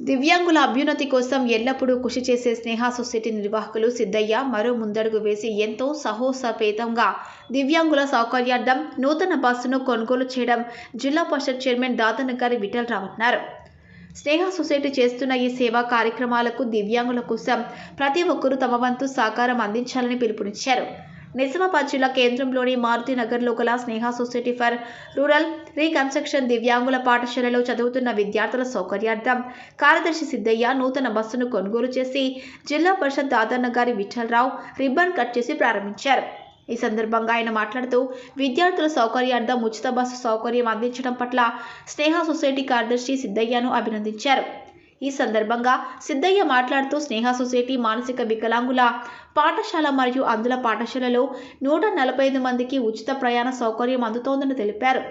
దివ్యాంగుల అభ్యున్నతి కోసం ఎల్లప్పుడూ కృషి చేసే స్నేహ సొసైటీ నిర్వాహకులు సిద్ధయ్య మరో ముందడుగు వేసి ఎంతో సహోసపేతంగా దివ్యాంగుల సౌకర్యార్థం నూతన బస్సును కొనుగోలు చేయడం జిల్లా పరిషత్ చైర్మన్ దాతన గారి విఠలరావు అన్నారు. స్నేహ సొసైటీ చేస్తున్న ఈ సేవా కార్యక్రమాలకు దివ్యాంగుల కోసం ప్రతి ఒక్కరూ తమ వంతు సహకారం అందించాలని పిలుపునిచ్చారు. నిజామాబాద్ జిల్లా కేంద్రంలోని మారుతినగర్లో గల Sneha society for rural reconstruction దివ్యాంగుల పాఠశాలలో చదువుతున్న విద్యార్థుల సౌకర్యార్థం కార్యదర్శి సిద్ధయ్య నూతన బస్సును కొనుగోలు చేసి జిల్లా పరిషత్ దాదన్న గారి విఠలరావు రిబ్బన్ కట్ చేసి ప్రారంభించారు. ఈ సందర్భంగా ఆయన మాట్లాడుతూ విద్యార్థుల సౌకర్యార్థం ఉచిత బస్సు సౌకర్యం అందించడం పట్ల స్నేహ సొసైటీ కార్యదర్శి సిద్ధయ్యను అభినందించారు. ఈ సందర్భంగా సిద్ధయ్య మాట్లాడుతూ స్నేహ సొసైటీ మానసిక వికలాంగుల పాఠశాల మరియు అందుల పాఠశాలలో నూట నలభై ఐదు మందికి ఉచిత ప్రయాణ సౌకర్యం అందుతోందని తెలిపారు.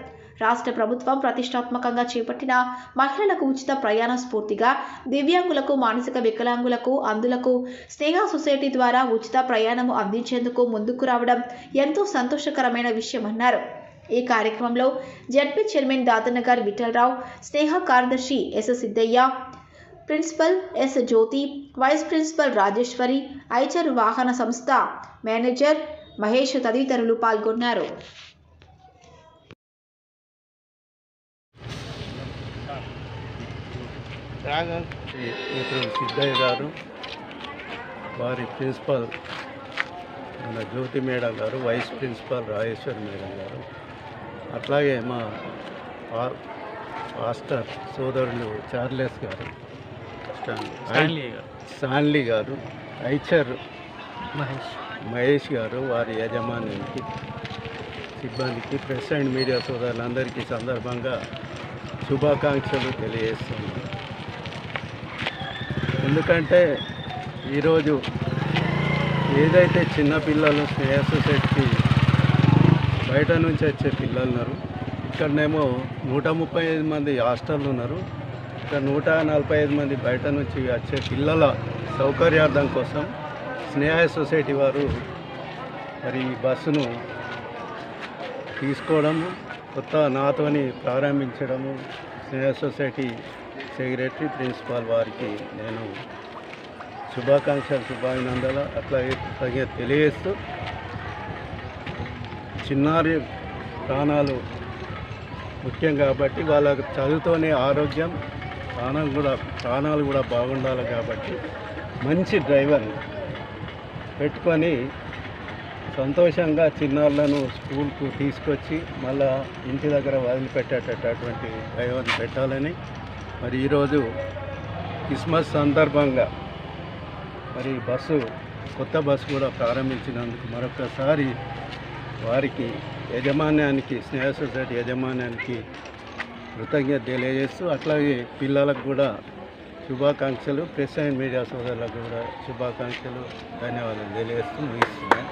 రాష్ట్ర ప్రభుత్వం ప్రతిష్టాత్మకంగా చేపట్టిన మహిళలకు ఉచిత ప్రయాణ స్ఫూర్తిగా దివ్యాంగులకు మానసిక వికలాంగులకు అందులకు స్నేహ సొసైటీ ద్వారా ఉచిత ప్రయాణము అందించేందుకు ముందుకు రావడం ఎంతో సంతోషకరమైన విషయమన్నారు. ఈ కార్యక్రమంలో జడ్పీ చైర్మన్ దాతన్న గారి విఠలరావు స్నేహ కార్యదర్శి S Siddaiah principal S Jyothi vice principal Rajeshwari Eicher వాహన సంస్థ మేనేజర్ మహేష్ తదితరులు పాల్గొన్నారు. సిద్ధయ్య గారు వారి ప్రిన్సిపల్ మన జ్యోతి మేడం గారు వైస్ ప్రిన్సిపల్ రాజేశ్వరి మేడం గారు అట్లాగే మా పాస్టర్ సోదరులు చార్లెస్ గారు స్టాన్లీ. గారు. ఐచర్ మహేష్. మహేష్ గారు వారి యజమానికి సిబ్బందికి ప్రెస్ అండ్ మీడియా సోదరులందరికీ సందర్భంగా శుభాకాంక్షలు తెలియజేస్తున్నాను. ఎందుకంటే ఈరోజు ఏదైతే చిన్నపిల్లలు స్నేహ సొసైటీకి బయట నుంచి వచ్చే పిల్లలు ఉన్నారు ఇక్కడనేమో నూట ముప్పై ఐదు మంది హాస్టల్ ఉన్నారు ఇక్కడ నూట నలభై ఐదు మంది బయట నుంచి వచ్చే పిల్లల సౌకర్యార్థం కోసం స్నేహ సొసైటీ వారు మరి ఈ బస్సును తీసుకోవడము కొత్త నాతోని ప్రారంభించడము స్నేహ సొసైటీ సెక్రటరీ ప్రిన్సిపాల్ వారికి నేను శుభాకాంక్షలు శుభాభినందనలు. అట్లాగే కృతజ్ఞత తెలియజేస్తూ చిన్నారి ప్రాణాలు ముఖ్యం కాబట్టి వాళ్ళ చదువుతోనే ఆరోగ్యం ప్రాణాలు కూడా ప్రాణాలు కూడా బాగుండాలి కాబట్టి మంచి డ్రైవర్ని పెట్టుకొని సంతోషంగా చిన్నారులను స్కూల్కు తీసుకొచ్చి మళ్ళా ఇంటి దగ్గర వదిలిపెట్టేటటువంటి డ్రైవర్ని పెట్టాలని మరి ఈరోజు క్రిస్మస్ సందర్భంగా మరి బస్సు కొత్త బస్సు కూడా ప్రారంభించినందుకు మరొకసారి వారికి యజమాన్యానికి స్నేహ సొసైటీ యజమాన్యానికి కృతజ్ఞత తెలియజేస్తూ అట్లాగే పిల్లలకు కూడా శుభాకాంక్షలు ప్రెస్ అండ్ మీడియా సోదరులకు కూడా శుభాకాంక్షలు ధన్యవాదాలు తెలియజేస్తూ ముగిస్తున్నాను.